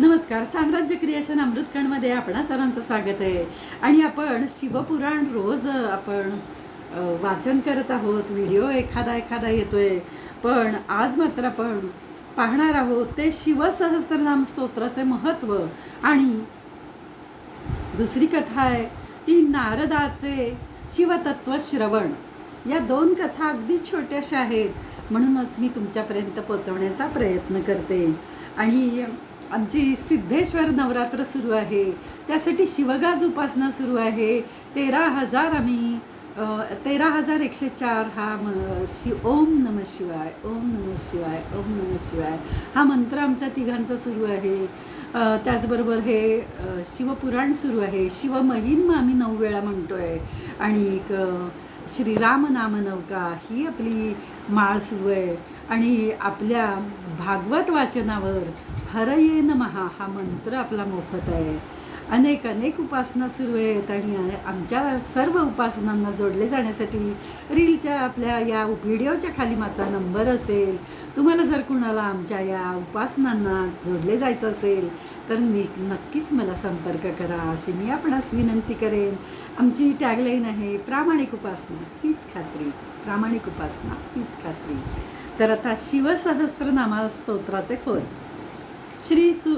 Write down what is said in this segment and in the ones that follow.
नमस्कार. साम्राज्य क्रिएशन अमृतकणमध्ये आपणा सरांचं स्वागत आहे. आणि आपण शिवपुराण रोज आपण वाचन करत आहोत. व्हिडिओ एखादा एखादा येतोय. पण आज मात्र आपण पाहणार आहोत ते शिवसहस्त्रनाम स्तोत्राचे महत्त्व. आणि दुसरी कथा आहे ती नारदाचे शिवतत्व श्रवण. या दोन कथा अगदी छोट्याशा आहेत. म्हणूनच मी तुमच्यापर्यंत पोचवण्याचा प्रयत्न करते. आणि आमची सिद्धेश्वर नवरात्र सुरू आहे. त्यासाठी शिवगाज उपासना सुरू आहे. तेरा हजार आम्ही तेरा हजार एकशे चार हा म शि ओम नम शिवाय ओम नम शिवाय ओम नम शिवाय हा मंत्र आमच्या तिघांचा सुरू आहे. त्याचबरोबर हे शिवपुराण सुरू आहे. शिवमहिम आम्ही नऊ वेळा म्हणतो आहे आणि एक श्रीराम नाम नौका ही आपली माळ सुरू आहे. आणि आपल्या भागवत वाचनावर हरये महा हा मंत्र आपला मोफत आहे. अनेक अनेक उपासना सुरू आहेत आणि आमच्या सर्व उपासनांना जोडले जाण्यासाठी रीलच्या आपल्या या व्हिडिओच्या खाली मात्र नंबर असेल. तुम्हाला जर कुणाला आमच्या या उपासनांना जोडले जायचं असेल तर नि नक्कीच मला संपर्क करा. अशी मी आपणास विनंती करेन. आमची टॅगलाईन आहे प्रामाणिक उपासना हीच खात्री. प्रामाणिक उपासना हीच खात्री. तर आता शिवसहस्त्रनामा स्तोत्राचे फल श्री सु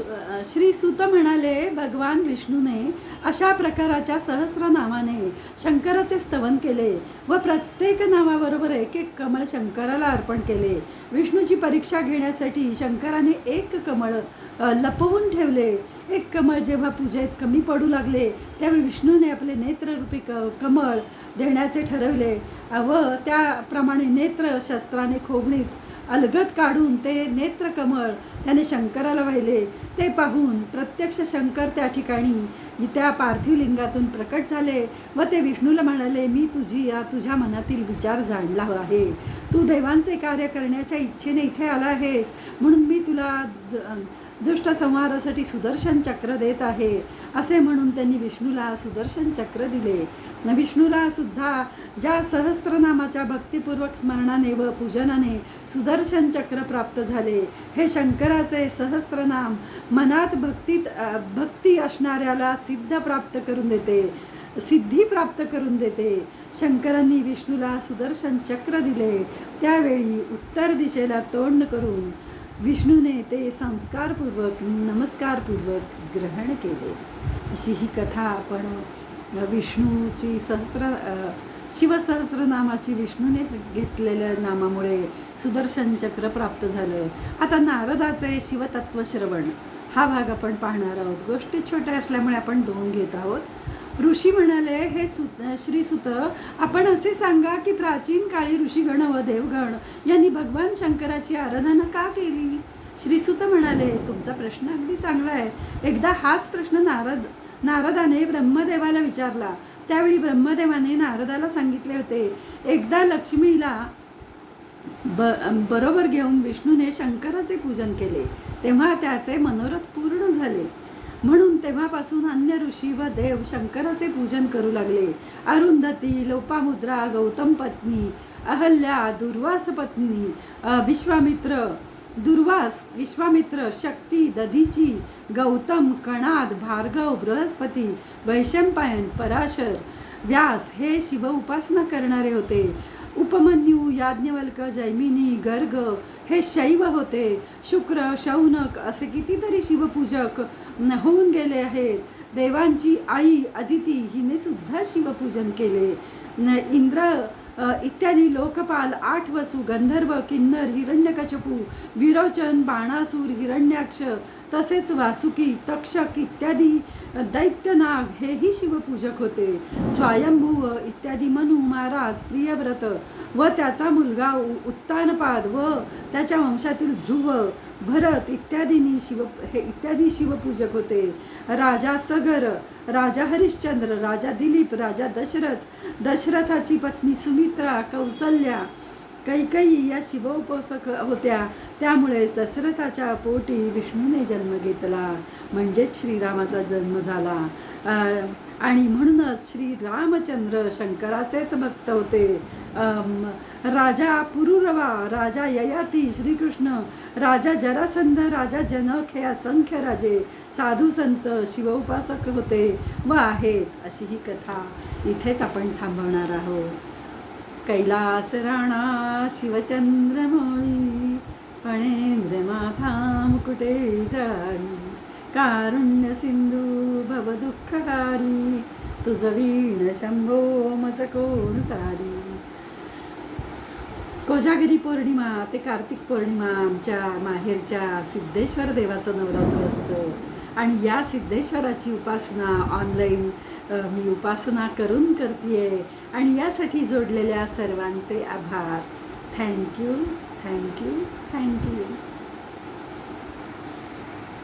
श्री सुत म्हणाले भगवान विष्णूने अशा प्रकाराच्या सहस्र नावाने शंकराचे स्तवन केले व प्रत्येक नावाबरोबर एक एक कमळ शंकराला अर्पण केले. विष्णूची परीक्षा घेण्यासाठी शंकराने एक कमळ लपवून ठेवले. एक कमळ जेव्हा पूजेत कमी पडू लागले त्यावेळी विष्णूने आपले नेत्ररूपी क कमळ देण्याचे ठरवले. व त्याप्रमाणे नेत्र शस्त्राने खोबणीत अलगद काढून ते नेत्रकमळ त्याने शंकराला वाहिले. ते पाहून प्रत्यक्ष शंकर त्या ठिकाणी त्या पार्थिव लिंगातून प्रकट झाले व ते विष्णूला म्हणाले मी तुझी या तुझ्या मनातील विचार जाणला आहे. तू देवांचे कार्य करण्याच्या इच्छेने इथे आला आहेस. म्हणून मी तुला द- दुष्ट संहारासाठी सुदर्शन चक्र देत आहे. असे म्हणून त्यांनी विष्णूला सुदर्शन चक्र दिले. न विष्णूला सुद्धा ज्या सहस्त्रनामाच्या भक्तिपूर्वक स्मरणाने व पूजनाने सुदर्शन चक्र प्राप्त झाले. हे शंकराचे सहस्त्रनाम मनात भक्तीत भक्ती असणाऱ्याला सिद्ध प्राप्त करून देते. सिद्धी प्राप्त करून देते. शंकरांनी विष्णूला सुदर्शन चक्र दिले. त्यावेळी उत्तर दिशेला तोंड करून विष्णूने ते संस्कारपूर्वक नमस्कारपूर्वक ग्रहण केले. अशी ही कथा आपण विष्णूची सहस्त्र अ, शिवसहस्रनामाची विष्णूने घेतलेल्या नामामुळे सुदर्शन चक्र प्राप्त झालं. आता नारदाचे शिवतत्व श्रवण. हा भाग आपण पाहणार आहोत. गोष्टी छोट्या असल्यामुळे आपण दोन घेत आहोत. ऋषी म्हणाले हे सु श्रीसुत आपण असे सांगा की प्राचीन काळी ऋषीगण व देवगण यांनी भगवान शंकराची आराधना का केली? श्रीसुत म्हणाले तुमचा प्रश्न अगदी चांगला आहे. एकदा हाच प्रश्न नारद नारदाने ब्रह्मदेवाला विचारला. त्यावेळी ब्रह्मदेवाने नारदाला सांगितले होते एकदा लक्ष्मीला ब बरोबर घेऊन विष्णूने शंकराचे पूजन केले. तेव्हा त्याचे मनोरथ पूर्ण झाले. म्हणून तेव्हापासून अन्य ऋषी व देव शंकराचे पूजन करू लागले. अरुंधती लोपामुद्रा गौतम पत्नी अहल्या दुर्वास पत्नी विश्वामित्र दुर्वास विश्वामित्र शक्ती दधीची गौतम कणाद भार्गव बृहस्पती वैशंपायन पराशर व्यास हे शिव उपासना करणारे होते. उपमन्यू याज्ञवल्क जैमिनी गर्ग हे शैव होते. शुक्र शौनक असे कितीतरी शिवपूजक न- होऊन गेले आहेत. देवांची आई अदिती हिने सुद्धा शिवपूजन केले. न इंद्र इत्यादी लोकपाल आठ वसू गंधर्व किन्नर हिरण्यकचपू विरोचन बाणासूर हिरण्याक्ष तसेच वासुकी तक्षक इत्यादी दैत्यनाग हेही शिवपूजक होते. स्वयंभू इत्यादी मनु महाराज प्रियव्रत व त्याचा मुलगा उत्तानपाद व त्याच्या वंशातील ध्रुव भरत इत्यादींनी शिव हे इत्यादी शिवपूजक होते. राजा सगर राजा हरिश्चंद्र राजा दिलीप राजा दशरथ दशरथाची पत्नी सुमित्रा कौसल्या कैकई या शिवोपासक होत्या. त्यामुळेच दशरथाच्या पोटी विष्णूने जन्म घेतला. म्हणजेच श्रीरामाचा जन्म झाला. आणि म्हणूनच श्री रामचंद्र शंकराचेच भक्त होते. राजा पुरुरवा राजा ययाती श्रीकृष्ण राजा जरासंध राजा जनक हे असंख्य राजे साधू संत शिवउपासक होते व आहेत अशी ही कथा इथेच आपण थांबवणार आहोत. कैलास राणा शिवचंद्रमोळी फणेंद्र माथा मुकुटे जळाली कारुण्य सिंधू भव दुःखकारी तुझ वीण शंभो मज कोणतारी कोजागिरी पौर्णिमा ते कार्तिक पौर्णिमा आमच्या माहेरच्या सिद्धेश्वर देवाचं नवरात्र असतं. आणि या सिद्धेश्वराची उपासना ऑनलाईन मी उपासना करून करते आणि यासाठी जोडलेल्या सर्वांचे आभार. Thank you thank you thank you